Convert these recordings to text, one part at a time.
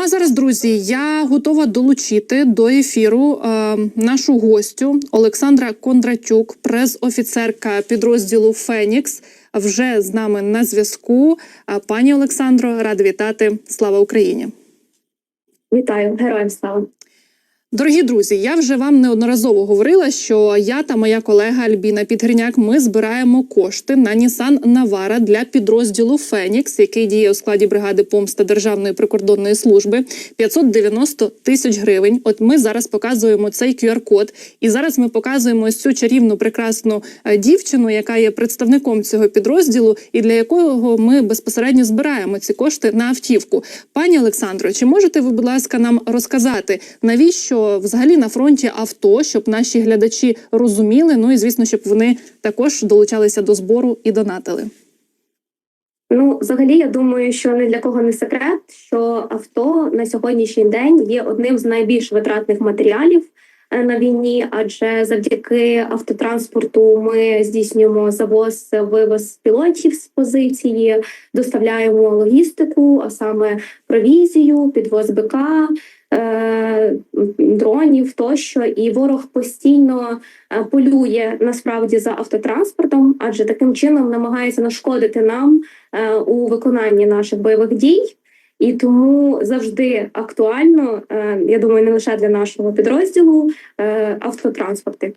Ну а зараз, друзі, я готова долучити до ефіру е, нашу гостю Олександра Кондратюк, прес-офіцерка підрозділу Фенікс. Вже з нами на зв'язку. Пані Олександро, рада вітати. Слава Україні! Вітаю, героям слава. Дорогі друзі, я вже вам неодноразово говорила, що я та моя колега Альбіна Підгріняк ми збираємо кошти на Нісан Навара для підрозділу Фенікс, який діє у складі бригади помста Державної прикордонної служби 590 тисяч гривень. От ми зараз показуємо цей QR-код, і зараз ми показуємо ось цю чарівну прекрасну е, дівчину, яка є представником цього підрозділу, і для якого ми безпосередньо збираємо ці кошти на автівку. Пані Олександро, чи можете ви, будь ласка, нам розказати, навіщо взагалі на фронті авто, щоб наші глядачі розуміли? Ну і звісно, щоб вони також долучалися до збору і донатили. Ну, взагалі, я думаю, що не для кого не секрет, що авто на сьогоднішній день є одним з найбільш витратних матеріалів е, на війні, адже завдяки автотранспорту ми здійснюємо завоз, вивоз пілотів з позиції, доставляємо логістику, а саме провізію, підвоз БК, дронів тощо, і ворог постійно е, полює насправді за автотранспортом, адже таким чином намагається нашкодити нам е, у виконанні наших бойових дій. І тому завжди актуально, е, я думаю, не лише для нашого підрозділу е, автотранспорти.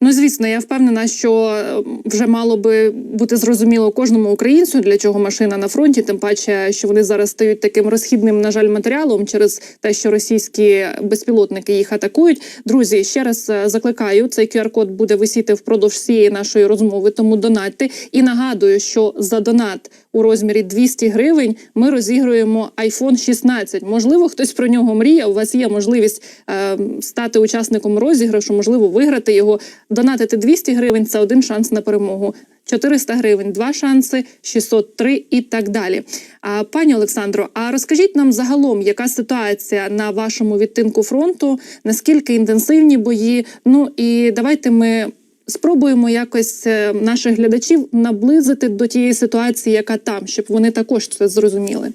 Ну, звісно, я впевнена, що е, вже мало би бути зрозуміло кожному українцю, для чого машина на фронті, тим паче, що вони зараз стають таким розхідним, на жаль, матеріалом через те, що російські безпілотники їх атакують. Друзі, ще раз е, закликаю, цей QR-код буде висіти впродовж всієї нашої розмови. Тому донатьте. І нагадую, що за донат у розмірі 200 гривень ми розігруємо iPhone 16. Можливо, хтось про нього мріє. У вас є можливість е, стати учасником розіграшу, можливо, виграти його. Донатити 200 гривень це один шанс на перемогу. 400 гривень, два шанси, 603 і так далі. А пані Олександро, а розкажіть нам загалом, яка ситуація на вашому відтинку фронту? Наскільки інтенсивні бої? Ну і давайте ми спробуємо якось е, наших глядачів наблизити до тієї ситуації, яка там, щоб вони також це зрозуміли.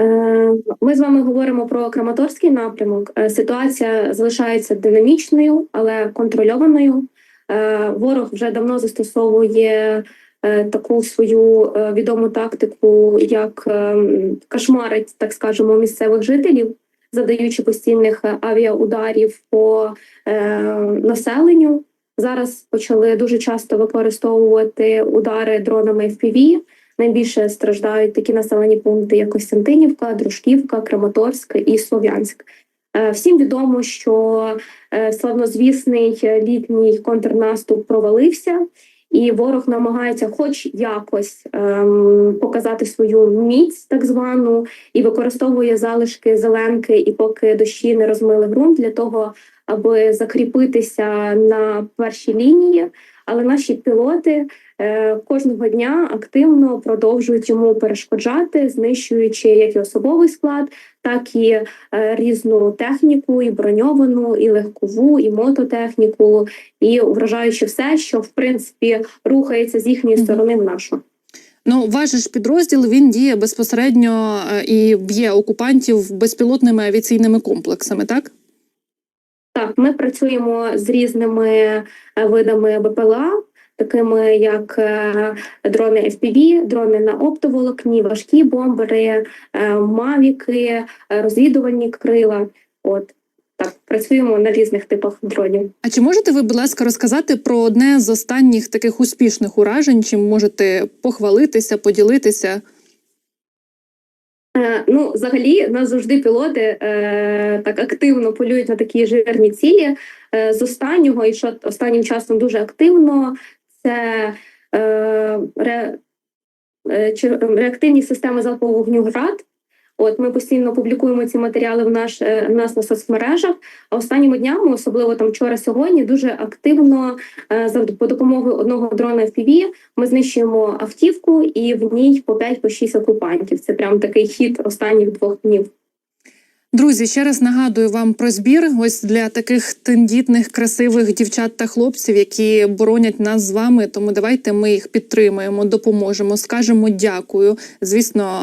Е, Ми з вами говоримо про Краматорський напрямок. Е, Ситуація залишається динамічною, але контрольованою. Ворог вже давно застосовує таку свою відому тактику, як кошмарить, так скажемо, місцевих жителів, задаючи постійних авіаударів по населенню. Зараз почали дуже часто використовувати удари дронами FPV. Найбільше страждають такі населені пункти, як Костянтинівка, Дружківка, Краматорськ і Слов'янськ. Е, Всім відомо, що е, славнозвісний літній контрнаступ провалився, і ворог намагається, хоч якось, ем, показати свою міць, так звану, і використовує залишки зеленки, і поки дощі не розмили ґрунт для того, аби закріпитися на першій лінії. Але наші пілоти е, кожного дня активно продовжують йому перешкоджати, знищуючи як і особовий склад, так і е, різну техніку, і броньовану, і легкову, і мототехніку, і вражаючи все, що в принципі рухається з їхньої сторони в нашу. Ну, ваш ж підрозділ він діє безпосередньо е, і б'є окупантів безпілотними авіаційними комплексами, так? Так, ми працюємо з різними е, видами БПЛА, такими як е, дрони FPV, дрони на оптоволокні, важкі бомбери, е, мавіки, розвідувальні крила. От так, працюємо на різних типах дронів. А чи можете ви, будь ласка, розказати про одне з останніх таких успішних уражень? Чим можете похвалитися, поділитися? Ну, взагалі, нас завжди пілоти е, так активно полюють на такі жирні цілі. Е, з останнього, і що останнім часом дуже активно, це е, ре, е, реактивні системи залпового вогню ГРАД. От ми постійно публікуємо ці матеріали в наш е, в нас на соцмережах. А останніми днями, особливо там вчора сьогодні, дуже активно е, за по допомогою одного дрона FPV ми знищуємо автівку, і в ній по 5 по 6 окупантів. Це прям такий хід останніх двох днів. Друзі, ще раз нагадую вам про збір. Ось для таких тендітних, красивих дівчат та хлопців, які боронять нас з вами. Тому давайте ми їх підтримаємо, допоможемо, скажемо дякую. Звісно,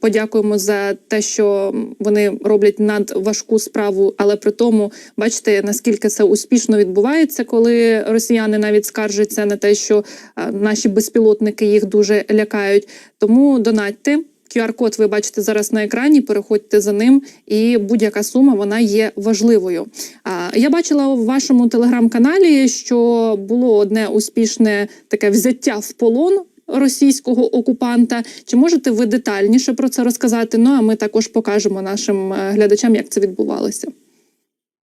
подякуємо за те, що вони роблять надважку справу, але при тому бачите, наскільки це успішно відбувається, коли росіяни навіть скаржаться на те, що наші безпілотники їх дуже лякають. Тому донатьте. QR-код ви бачите зараз на екрані. Переходьте за ним, і будь-яка сума вона є важливою. А я бачила у вашому телеграм-каналі, що було одне успішне таке взяття в полон. Російського окупанта, чи можете ви детальніше про це розказати? Ну а ми також покажемо нашим е, глядачам, як це відбувалося.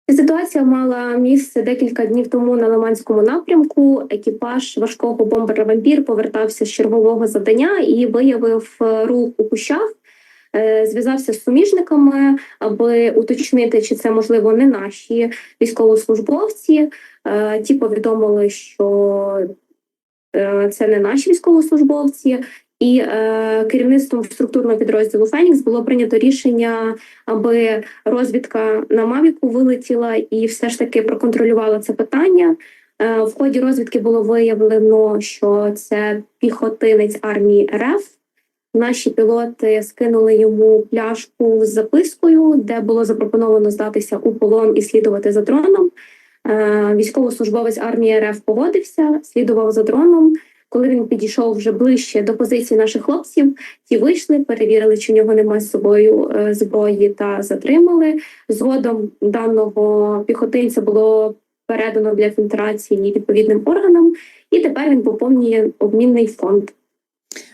Ситуація мала місце декілька днів тому на Лиманському напрямку. Екіпаж важкого бомбера вампір повертався з чергового завдання і виявив е, рух у кущах. Е, Зв'язався з суміжниками, аби уточнити, чи це можливо не наші військовослужбовці. Е, Ті повідомили, що це не наші військовослужбовці, і е, керівництвом структурного підрозділу Фенікс було прийнято рішення, аби розвідка на Мавіку вилетіла і все ж таки проконтролювала це питання. Е, В ході розвідки було виявлено, що це піхотинець армії РФ. Наші пілоти скинули йому пляшку з запискою, де було запропоновано здатися у полон і слідувати за дроном. Е, Військовослужбовець армії РФ погодився, слідував за дроном. Коли він підійшов вже ближче до позиції наших хлопців, ті вийшли, перевірили, чи в нього немає з собою е, зброї, та затримали. Згодом даного піхотинця було передано для фільтрації відповідним органам, і тепер він поповнює обмінний фонд.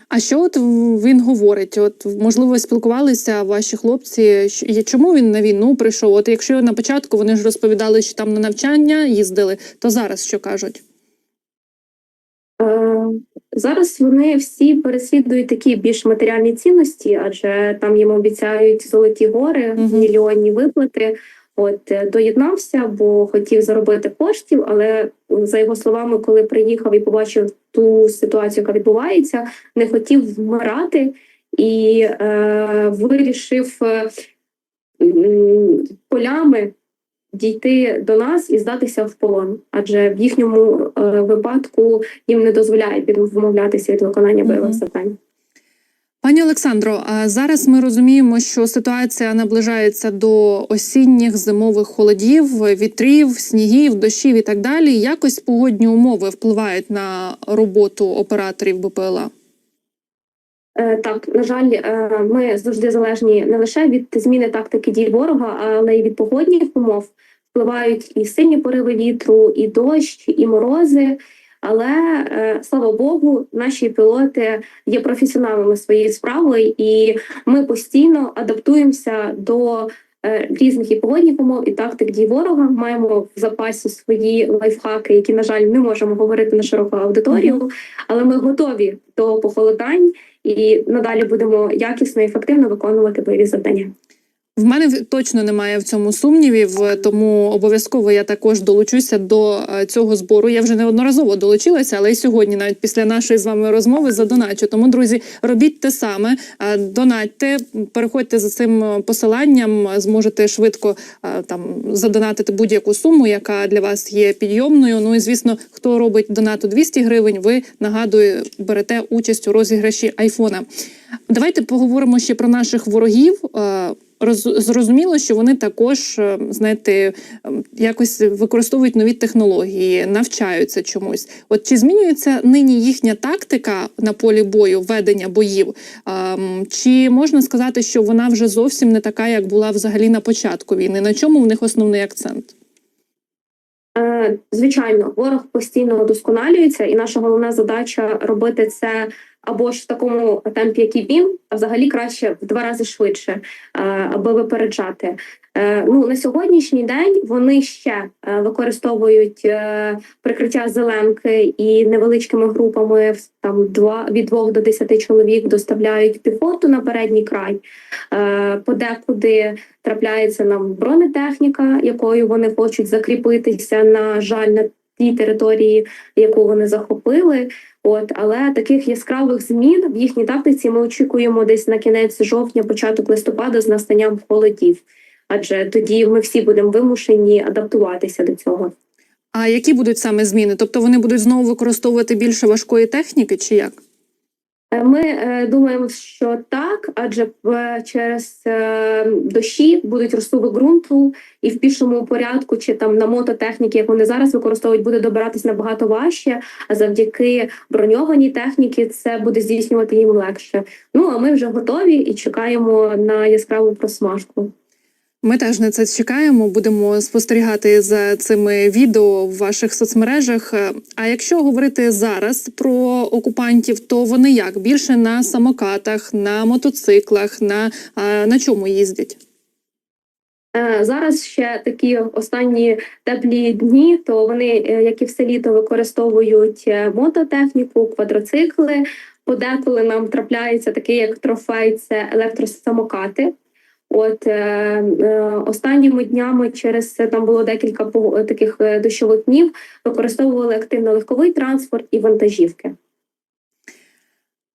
А що от він говорить? От можливо, спілкувалися ваші хлопці. Чому він на війну прийшов? От якщо на початку вони ж розповідали, що там на навчання їздили, то зараз що кажуть? Е, Зараз вони всі переслідують такі більш матеріальні цінності, адже там їм обіцяють золоті гори, Мгм. мільйонні виплати. От е, доєднався, бо хотів заробити коштів, але за його словами, коли приїхав і побачив ту ситуацію, яка відбувається, не хотів вмирати і е, вирішив е, полями дійти до нас і здатися в полон, адже в їхньому е, випадку їм не дозволяють відмовлятися від виконання бойових завдань. Пані Олександро, а зараз ми розуміємо, що ситуація наближається до осінніх зимових холодів, вітрів, снігів, дощів і так далі. Якось погодні умови впливають на роботу операторів БПЛА. Е, Так, на жаль, е, ми завжди залежні не лише від зміни тактики дій ворога, але й від погодних умов. Впливають і сильні пориви вітру, і дощ, і морози. Але е, слава Богу, наші пілоти є професіоналами своєї справи, і ми постійно адаптуємося до різних і погодних умов і тактик дій ворога. Маємо в запасі свої лайфхаки, які, на жаль, не можемо говорити на широку аудиторію, але ми готові до похолодань і надалі будемо якісно і ефективно виконувати бойові завдання. В мене точно немає в цьому сумнівів, тому обов'язково я також долучуся до е, цього збору. Я вже неодноразово долучилася, але й сьогодні, навіть після нашої з вами розмови, задоначу. Тому, друзі, робіть те саме, е, донатьте, переходьте за цим е, посиланням, зможете швидко там задонатити будь-яку суму, яка для вас є підйомною. Ну і звісно, хто робить донат у 200 гривень, ви нагадую, берете участь у розіграші айфона. Давайте поговоримо ще про наших ворогів. Роз- зрозуміло, що вони також е, знаєте, ем, якось використовують нові технології, навчаються чомусь. От чи змінюється нині їхня тактика на полі бою, ведення боїв? Ем, Чи можна сказати, що вона вже зовсім не така, як була взагалі на початку війни? На чому в них основний акцент? Е, Звичайно, ворог постійно удосконалюється, і наша головна задача робити це або ж в такому темпі, як і він, а взагалі краще в два рази швидше, е, аби випереджати. Е, Ну на сьогоднішній день вони ще е, використовують прикриття зеленки і невеличкими групами там два від двох до десяти чоловік доставляють піхоту на передній край. Подекуди трапляється нам бронетехніка, якою вони хочуть закріпитися. На жаль, тій території, яку вони захопили. От, але таких яскравих змін в їхній тактиці ми очікуємо десь на кінець жовтня, початок листопада з настанням холодів. Адже тоді ми всі будемо вимушені адаптуватися до цього. А які будуть саме зміни? Тобто вони будуть знову використовувати більше важкої техніки, чи як? Ми е, думаємо, що так, адже е, через е, дощі будуть розсуви ґрунту, і в пішому порядку чи там на мототехніки, як вони зараз використовують, буде добиратись набагато важче. А завдяки броньованій техніці це буде здійснювати їм легше. Ну а ми вже готові і чекаємо на яскраву просмажку. Ми теж на це чекаємо. Будемо спостерігати за цими відео в ваших соцмережах. А якщо говорити зараз про окупантів, то вони як більше на самокатах, на мотоциклах, на, на чому їздять? Е, Зараз ще такі останні теплі дні, то вони, е, як і все літо, використовують е, мототехніку, квадроцикли. Подеколи нам трапляється такий як трофей це електросамокати. От е, е, останніми днями через там було декілька пого- таких е, дощових днів. Використовували активно легковий транспорт і вантажівки.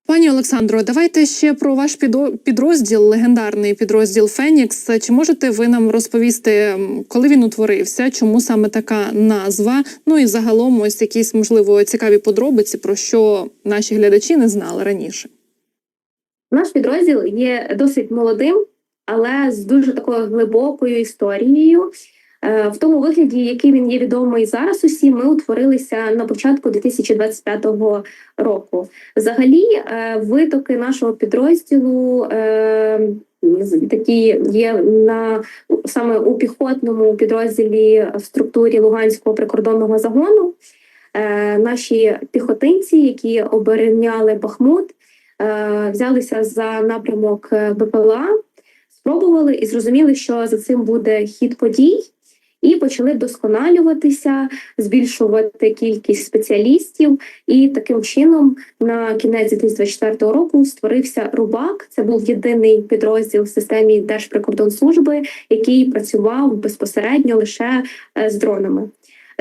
Пані Олександро, давайте ще про ваш підрозділ, легендарний підрозділ Фенікс. Чи можете ви нам розповісти, коли він утворився, чому саме така назва? Ну і загалом ось якісь можливо цікаві подробиці, про що наші глядачі не знали раніше. Наш підрозділ є досить молодим, але з дуже такою глибокою історією. Е, В тому вигляді, який він є відомий зараз, усі ми утворилися на початку 2025 року. Взагалі, е, витоки нашого підрозділу е, такі є на саме у піхотному підрозділі в структурі Луганського прикордонного загону. Наші піхотинці, які обороняли Бахмут, взялися за напрямок БПЛА, спробували і зрозуміли, що за цим буде хід подій, і почали вдосконалюватися, збільшувати кількість спеціалістів. І таким чином на кінець 2024 року створився Рубак. Це був єдиний підрозділ в системі Держприкордонслужби, який працював безпосередньо лише е, з дронами.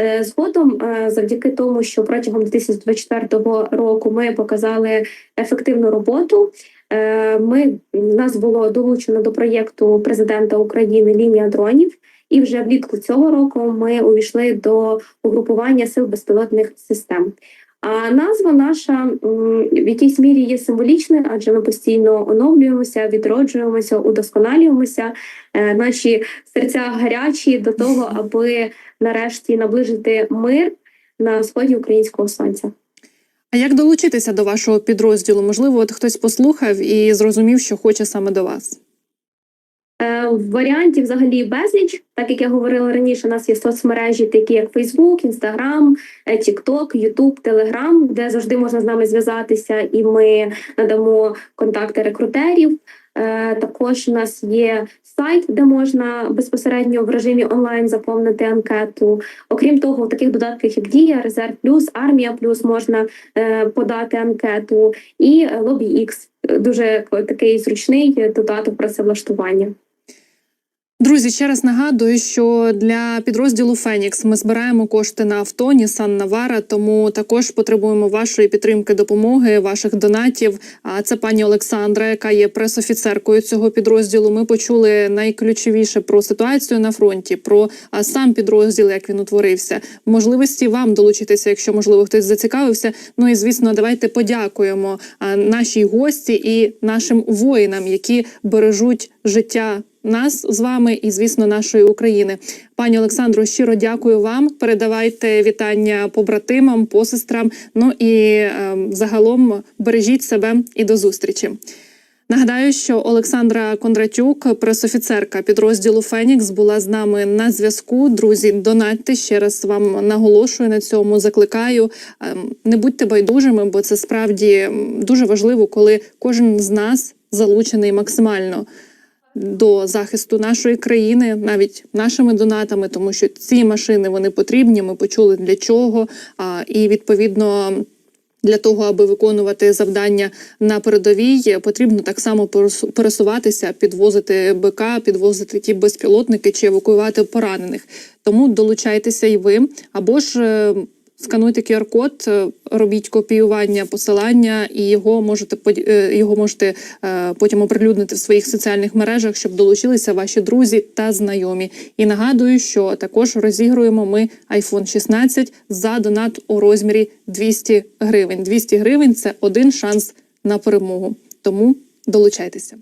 Е, Згодом, е, завдяки тому, що протягом 2024 року ми показали ефективну роботу. Е, Ми нас було долучено до проєкту президента України Лінія дронів, і вже влітку цього року ми увійшли до угрупування сил безпілотних систем. А назва наша в якійсь мірі є символічною, адже ми постійно оновлюємося, відроджуємося, удосконалюємося. Е, Наші серця гарячі до того, аби нарешті наближити мир на сході українського сонця. А як долучитися до вашого підрозділу? Можливо, от хтось послухав і зрозумів, що хоче саме до вас. Е, Варіантів взагалі безліч. Так як я говорила раніше, у нас є соцмережі, такі як Instagram, е, TikTok, YouTube, Telegram, де завжди можна з нами зв'язатися, і ми надамо контакти рекрутерів. Е, Також у нас є сайт, де можна безпосередньо в режимі онлайн заповнити анкету. Окрім того, в таких додатках як Дія, Резерв Плюс, Армія Плюс можна е, подати анкету, і Lobby X – дуже такий зручний додаток працевлаштування. Друзі, ще раз нагадую, що для підрозділу Фенікс ми збираємо кошти на авто Нісан Навара, тому також потребуємо вашої підтримки, допомоги, ваших донатів. А це пані Олександра, яка є пресофіцеркою цього підрозділу. Ми почули найключовіше про ситуацію на фронті, про сам підрозділ, як він утворився, можливості вам долучитися, якщо можливо хтось зацікавився. Ну і звісно, давайте подякуємо нашій гості і нашим воїнам, які бережуть життя нас з вами і, звісно, нашої України. Пані Олександро, щиро дякую вам. Передавайте вітання побратимам, посестрам. Ну і е, загалом бережіть себе і до зустрічі. Нагадаю, що Олександра Кондратюк, пресофіцерка підрозділу Фенікс, була з нами на зв'язку. Друзі, донатьте ще раз вам наголошую на цьому. Закликаю. Ем, Не будьте байдужими, бо це справді дуже важливо, коли кожен з нас залучений максимально до захисту нашої країни, навіть нашими донатами, тому що ці машини вони потрібні. Ми почули для чого. І відповідно. Для того аби виконувати завдання на передовій, потрібно так само пересуватися, підвозити БК, підвозити ті безпілотники чи евакуювати поранених. Тому долучайтеся і ви або ж е, скануйте QR-код, е, робіть копіювання посилання, і його можете е, його можете е, потім оприлюднити в своїх соціальних мережах, щоб долучилися ваші друзі та знайомі. І нагадую, що також розігруємо ми iPhone 16 за донат у розмірі 200 гривень. 200 гривень це один шанс на перемогу. Тому долучайтеся.